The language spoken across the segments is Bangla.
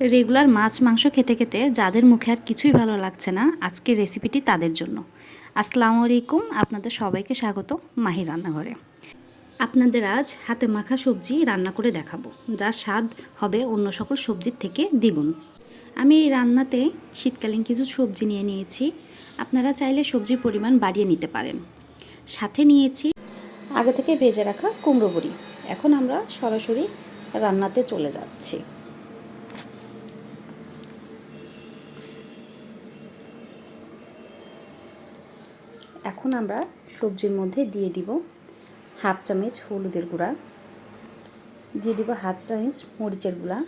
রেগুলার মাছ, মাংস খেতে খেতে যাদের মুখে আর কিছুই ভালো লাগছে না, আজকের রেসিপিটি তাদের জন্য। আসসালামু আলাইকুম, আপনাদের সবাইকে স্বাগত মাহি রান্নাঘরে। আপনাদের আজ হাতে মাখা সবজি রান্না করে দেখাবো, যার স্বাদ হবে অন্য সকল সবজির থেকে দ্বিগুণ। আমি এই রান্নাতে শীতকালীন কিছু সবজি নিয়ে নিয়েছি, আপনারা চাইলে সবজির পরিমাণ বাড়িয়ে নিতে পারেন। সাথে নিয়েছি আগে থেকে ভেজে রাখা কুমড়ো বড়ি। এখন আমরা সরাসরি রান্নাতে চলে যাচ্ছি। এখন আমরা সবজির মধ্যে দিয়ে দিব হাফ চামচ হলুদের গুঁড়া, দিয়ে দিব হাফ চামচ মরিচের গুঁড়া,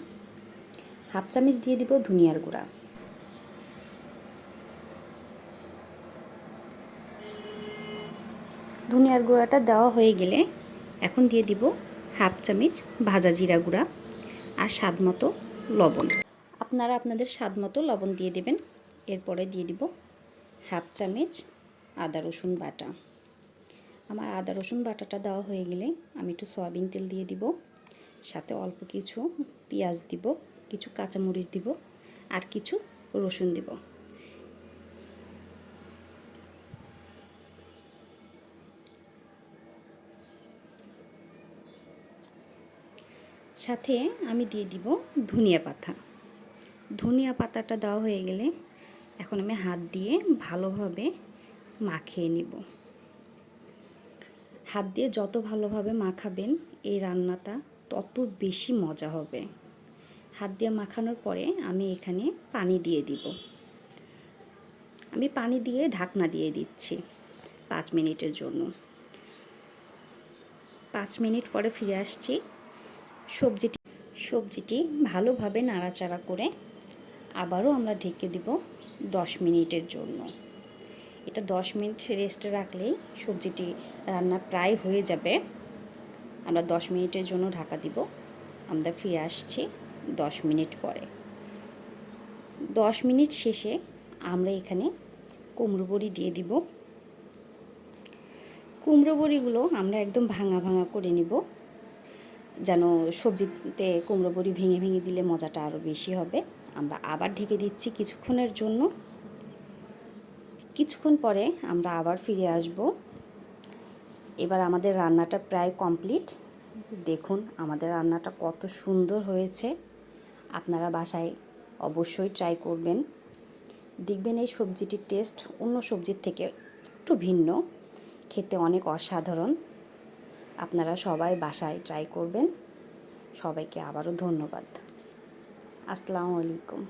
হাফ চামচ দিয়ে দিব ধনিয়ার গুঁড়া। ধনিয়ার গুঁড়াটা দেওয়া হয়ে গেলে এখন দিয়ে দিব হাফ চামচ ভাজা জিরা গুঁড়া আর স্বাদ মতো লবণ। আপনারা আপনাদের স্বাদ মতো লবণ দিয়ে দেবেন। এরপরে দিয়ে দিব হাফ চামচ আদা, রসুন বাটা। আমার আদা, রসুন বাটাটা দেওয়া হয়ে গেলে আমি একটু সয়াবিন তেল দিয়ে দিব, সাথে অল্প কিছু পেঁয়াজ দিব, কিছু কাঁচামরিচ দিব আর কিছু রসুন দিব। সাথে আমি দিয়ে দিব ধনিয়া পাতা। ধনিয়া পাতাটা দেওয়া হয়ে গেলে এখন আমি হাত দিয়ে ভালোভাবে মাখিয়ে নিব। হাত দিয়ে যত ভালোভাবে মাখাবেন এই রান্নাটা তত বেশি মজা হবে। হাত দিয়ে মাখানোর পরে আমি এখানে পানি দিয়ে দিব। আমি পানি দিয়ে ঢাকনা দিয়ে দিচ্ছি পাঁচ মিনিটের জন্য। পাঁচ মিনিট পরে ফিরে আসছি। সবজিটি সবজিটি ভালোভাবে নাড়াচাড়া করে আবারও আমরা ঢেকে দিব দশ মিনিটের জন্য। এটা দশ মিনিট রেস্টে রাখলেই সবজিটি রান্না প্রায় হয়ে যাবে। আমরা দশ মিনিটের জন্য ঢাকা দিব। আমরা ফিরে আসছি দশ মিনিট পরে। দশ মিনিট শেষে আমরা এখানে কুমড়ো বড়ি দিয়ে দিব। কুমড়ো বড়িগুলো আমরা একদম ভাঙা ভাঙা করে নিব, যেন সবজিতে কুমড়ো বড়ি ভেঙে ভেঙে দিলে মজাটা আরও বেশি হবে। আমরা আবার ঢেকে দিচ্ছি কিছুক্ষণের জন্য। কিছুক্ষণ পরে আমরা আবার ফিরে আসব। এবার আমাদের রান্নাটা প্রায় কমপ্লিট। দেখুন আমাদের রান্নাটা কত সুন্দর হয়েছে। আপনারা বাসায় অবশ্যই ট্রাই করবেন। দেখবেন এই সবজিটির টেস্ট অন্য সবজির থেকে একটু ভিন্ন। খেতে অনেক অসাধারণ। আপনারা সবাই বাসায় ট্রাই করবেন। সবাইকে আবারও ধন্যবাদ। আসসালামু আলাইকুম।